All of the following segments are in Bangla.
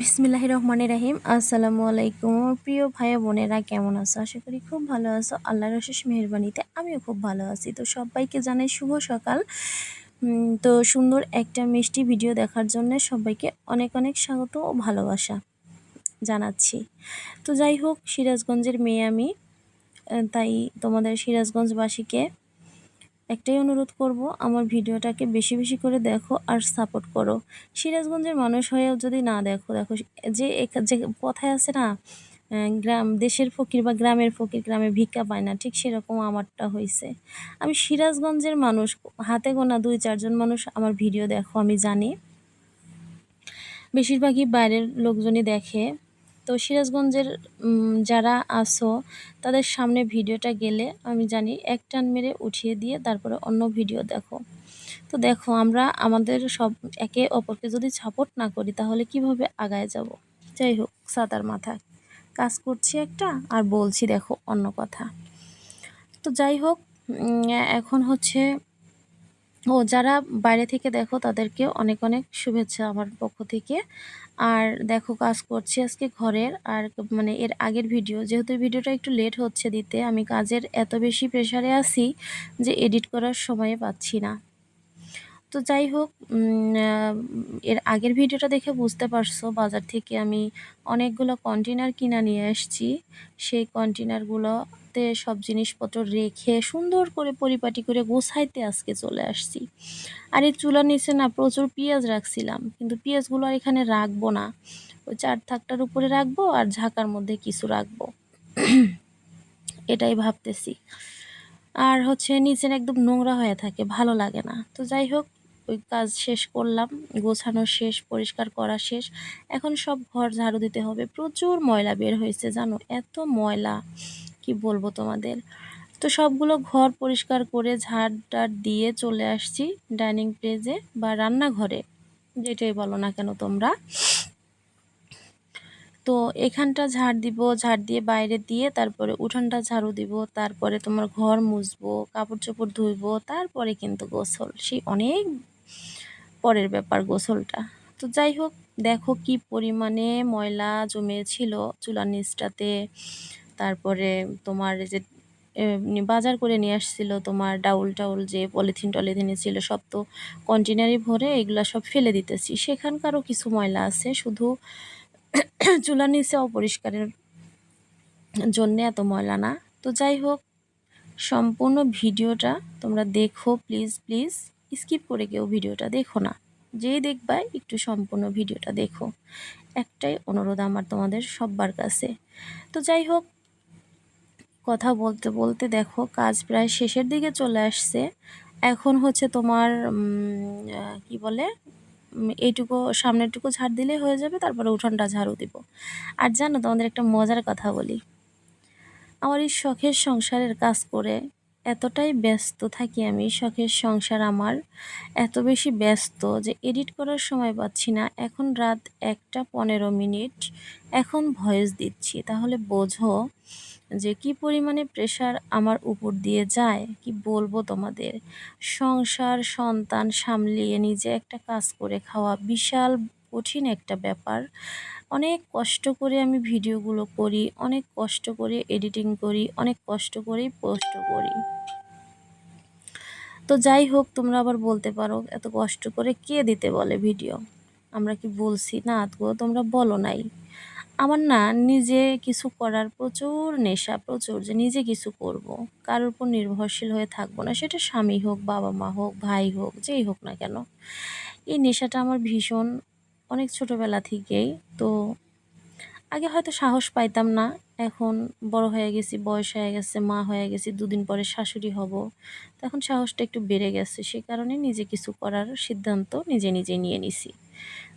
বিসমিল্লাহ রহমান রাহিম আসসালামু আলাইকুম প্রিয় ভাই বোনেরা, কেমন আছো? আশা করি খুব ভালো আছো। আল্লাহর অশেষ মেহরবানিতে আমিও খুব ভালো আছি। তো সবাইকে জানাই শুভ সকাল। তো সুন্দর একটা মিষ্টি ভিডিও দেখার জন্য সবাইকে অনেক অনেক স্বাগত ও ভালোবাসা জানাচ্ছি। তো যাই হোক, সিরাজগঞ্জের মেয়ে আমি। তাই তোমাদের সিরাজগঞ্জবাসীকে একটাই অনুরোধ করব, আমার ভিডিওটাকে বেশি বেশি করে দেখো আর সাপোর্ট করো। সিরাজগঞ্জের মানুষ হয়েও যদি না দেখো দেখো যে যে কথায় আছে না গ্রাম, দেশের ফকির বা গ্রামের ফকির, গ্রামে ভিক্ষা পায় না, ঠিক সেরকম আমারটা হয়েছে আমি সিরাজগঞ্জের মানুষ, হাতে গোনা দুই, চারজন মানুষ আমার ভিডিও দেখো, আমি জানি। বেশিরভাগই বাইরের লোকজনই দেখে। তো সিরাজগঞ্জের যারা আসো তাদের সামনে ভিডিওটা গেলে আমি জানি এক টান মেরে উঠিয়ে দিয়ে তারপরে অন্য ভিডিও দেখো। তো দেখো, আমরা আমাদের সব একে অপরকে যদি সাপোর্ট না করি, তাহলে কীভাবে আগায় যাব? যাই হোক, সাতার মাথায় কাজ করছি একটা আর বলছি দেখো অন্য কথা। তো যাই হোক এখন হচ্ছে, ও যারা বাইরে থেকে দেখো, তাদেরকে অনেক অনেক শুভেচ্ছা আমার পক্ষ থেকে। আর দেখো কাজ করছি আজকে ঘরের আর মানে এর আগের ভিডিও। যেহেতু ভিডিওটা একটু লেট হচ্ছে দিতে, আমি কাজের এত বেশি প্রেশারে আছি যে এডিট করার সময় পাচ্ছি না। তো যাই হোক এর আগের ভিডিওটা দেখে বুঝতে পারছ, বাজার থেকে আমি অনেকগুলো কন্টেনার কিনা নিয়ে আসছি। সেই কন্টেনারগুলোতে সব জিনিসপত্র রেখে সুন্দর করে পরিপাটি করে গোছাইতে আজকে চলে আসছি। আর এই চুলার নিচে না প্রচুর পেঁয়াজ রাখছিলাম, কিন্তু পেঁয়াজগুলো আর এখানে রাখব না। ওই চার থাকটার উপরে রাখব আর ঝাঁকার মধ্যে কিছু রাখব। এটাই ভাবতেছি। আর হচ্ছে নিচের একদম নোংরা হয়ে থাকে, ভালো লাগে না। তো যাই হোক, ওই কাজ শেষ করলাম, গোছানো শেষ, পরিষ্কার করা শেষ। এখন সব ঘর ঝাড়ু দিতে হবে। প্রচুর ময়লা বের হয়েছে, জানো? এত ময়লা। কি বলব তোমাদের? তো সবগুলো ঘর পরিষ্কার করে ঝাড় টাড় দিয়ে চলে আসছি ডাইনিং প্লেসে বা রান্নাঘরে, যেটাই বলো না কেন তোমরা। তো এখানটা ঝাড় দিব, ঝাড় দিয়ে বাইরে দিয়ে তারপরে উঠানটা ঝাড়ু দিব, তারপরে তোমার ঘর মুছবো কাপড় চোপড় ধুইবো, তারপরে কিন্তু গোসল। সেই অনেক পরের ব্যাপার গোসলটা। তো যাই হোক, দেখো কি পরিমাণে ময়লা জমেছিল চুলার নিচটাতে। তারপরে তোমার যে বাজার করে নিয়ে আসছিল তোমার ডাউল টাউল যে পলিথিন টলিথিনে ছিল, সব তো কন্টেনারে ভরে এগুলো সব ফেলে দিতেছি। সেখানকারও কিছু ময়লা আছে, শুধু চুলার নিচে অপরিষ্কারের জন্য এত ময়লা না। তো যাই হোক, সম্পূর্ণ ভিডিওটা তোমরা দেখো প্লিজ প্লিজ। স্কিপ করে কেউ ভিডিওটা দেখো না। যেই দেখবা একটু সম্পূর্ণ ভিডিওটা দেখো। একটাই অনুরোধ আমার তোমাদের সব্বার কাছে। তো যাই হোক কথা বলতে বলতে দেখো, কাজ প্রায় শেষের দিকে চলে আসছে। এখন হচ্ছে তোমার কি বলে এইটুকু, সামনেরটুকু ঝাড় দিলে হয়ে যাবে, তারপরে উঠোনটা ঝাড়ু দিব। আর জানো তোমাদের একটা মজার কথা বলি। আমার এই শখের সংসারের কাজ করে এতটাই ব্যস্ত থাকি আমি, শখের সংসার আমার এত বেশি ব্যস্ত যে এডিট করার সময় পাচ্ছি না। এখন রাত একটা পনেরো মিনিট, এখন ভয়েস দিচ্ছি। তাহলে বোঝো যে কি পরিমাণে প্রেশার আমার উপর দিয়ে যায়, কি বলব তোমাদের? সংসার, সন্তান সামলিয়ে নিজে একটা কাজ করে খাওয়া বিশাল কঠিন একটা ব্যাপার। অনেক কষ্ট করে আমি ভিডিওগুলো করি, অনেক কষ্ট করে এডিটিং করি, অনেক কষ্ট করেই পোস্ট করি। তো যাই হোক, তোমরা আবার বলতে পারো, এত কষ্ট করে কে দিতে বলে ভিডিও? আমরা কি বলছি? না গো, তোমরা বলো নাই। আমার না নিজে কিছু করার প্রচুর নেশা, প্রচুর যে নিজে কিছু করব। কারোর উপর নির্ভরশীল হয়ে থাকব না, সেটা স্বামী হোক, বাবা মা হোক, ভাই হোক, যেই হোক না কেন। এই নেশাটা আমার ভীষণ অনেক ছোটোবেলা থেকেই, তো আগে হয়তো সাহস পাইতাম না। এখন বড় হয়ে গেছি, বয়স হয়ে গেছে, মা হয়ে গেছি, দুদিন পরে শাশুড়ি হব। তখন সাহসটা একটু বেড়ে গেছে, সে কারণে নিজে কিছু করার সিদ্ধান্ত নিজে নিজে নিয়ে নিছি।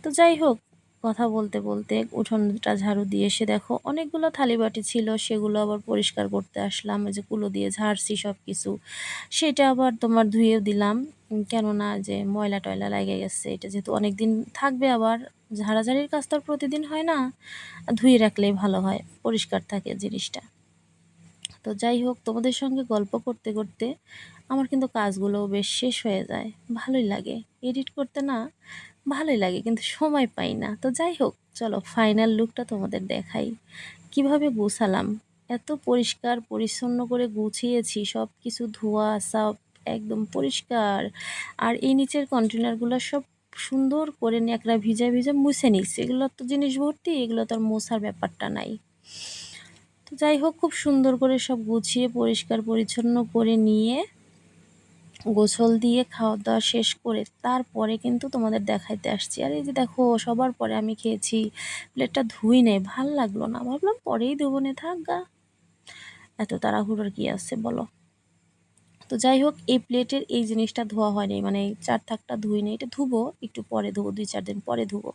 তো যাই হোক কথা বলতে বলতে উঠোনটা ঝাড়ু দিয়ে এসে দেখো, অনেকগুলো থালি বাটি ছিল, সেগুলো আবার পরিষ্কার করতে আসলাম যে কুলো দিয়ে ঝাড়ছি সব কিছু সেটা আবার তোমার ধুয়েও দিলাম, কেননা যে ময়লা টয়লা লাগে গেছে, এটা যেহেতু অনেক দিন থাকবে আবার, ঝাড়াঝাড়ির কাজ তো প্রতিদিন হয় না ধুয়ে রাখলেই ভালো হয়, পরিষ্কার থাকে জিনিসটা। তো যাই হোক, তোমাদের সঙ্গে গল্প করতে করতে আমার কিন্তু কাজগুলো বেশ শেষ হয়ে যায়, ভালোই লাগে। এডিট করতে না ভালোই লাগে, কিন্তু সময় পাই না। তো যাই হোক, চলো ফাইনাল লুকটা তোমাদের দেখাই। কীভাবে গুছালাম? এত পরিষ্কার, পরিচ্ছন্ন করে গুছিয়েছি সব কিছু ধোয়া, সব একদম পরিষ্কার। আর এই নিচের কন্টেনারগুলো সব সুন্দর করে ন্যাকড়া ভিজা ভিজা মুছে নিচ্ছে এগুলো তো জিনিস ভর্তি, এগুলো তো আর মোছার ব্যাপারটা নাই। তো যাই হোক, খুব সুন্দর করে সব গুছিয়ে, পরিষ্কার, পরিচ্ছন্ন করে নিয়ে গোসল দিয়ে খাওয়া দাওয়া শেষ করে তারপরে কিন্তু তোমাদের দেখাইতে আসছি। আর এই যে দেখো, সবার পরে আমি খেয়েছি, প্লেটটা ধুই নেই, ভালো লাগল না। ভাবলাম পরেই দেবো নে, থাক গা। এত তাড়াহুড়োর কি আছে বলো? তো যাই হোক, এই প্লেটের এই জিনিসটা ধোয়া হয়নি মানে চার থাকটা ধুই নেই, এটা ধুবো, একটু পরে ধুবো, দুই চার দিন পরে ধুবো।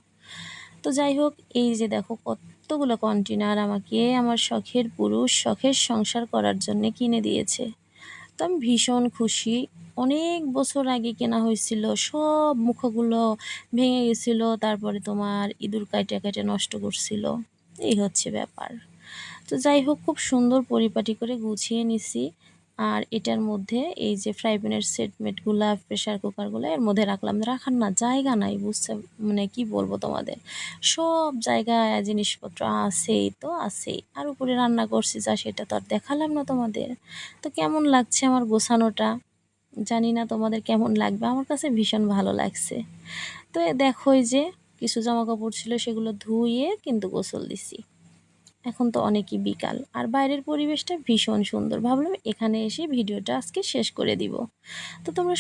তো যাই হোক, এই যে দেখো কতগুলো কন্টেনার আমাকে আমার শখের পুরুষ, শখের সংসার করার জন্য কিনে দিয়েছে। তো আমি ভীষণ খুশি। অনেক বছর আগে কেনা হয়েছিল, সব মুখগুলো ভেঙে গেছিল, তারপরে তোমার ইঁদুর কাইটে কাইটে নষ্ট করছিল। এই হচ্ছে ব্যাপার। তো যাই হোক, খুব সুন্দর পরিপাটি করে গুছিয়ে নিছি। আর এটার মধ্যে এই যে ফ্রাই প্যানের সেটমেটগুলা প্রেশার কুকারগুলো এর মধ্যে রাখলাম। রাখার না, জায়গা নাই, বুঝছে? মানে কি বলব তোমাদের? সব জায়গায় জিনিসপত্র আছেই তো, আছেই। আর উপরে রান্না করছি যা, সেটা তো আর দেখালাম না তোমাদের। তো কেমন লাগছে আমার গোছানোটা? জানি না তোমাদের কেমন লাগবে, আমার কাছে ভীষণ ভালো লাগছে। তো দেখো যে কিছু জামা কাপড় ছিল, সেগুলো ধুয়ে কিন্তু গোসল দিছি। এখন তো অনেকই বিকাল। আর বাইরের পরিবেশটা ভীষণ সুন্দর। ভাবলাম এখানে এসে ভিডিওটা আজকে শেষ করে দিব। তো তোমরা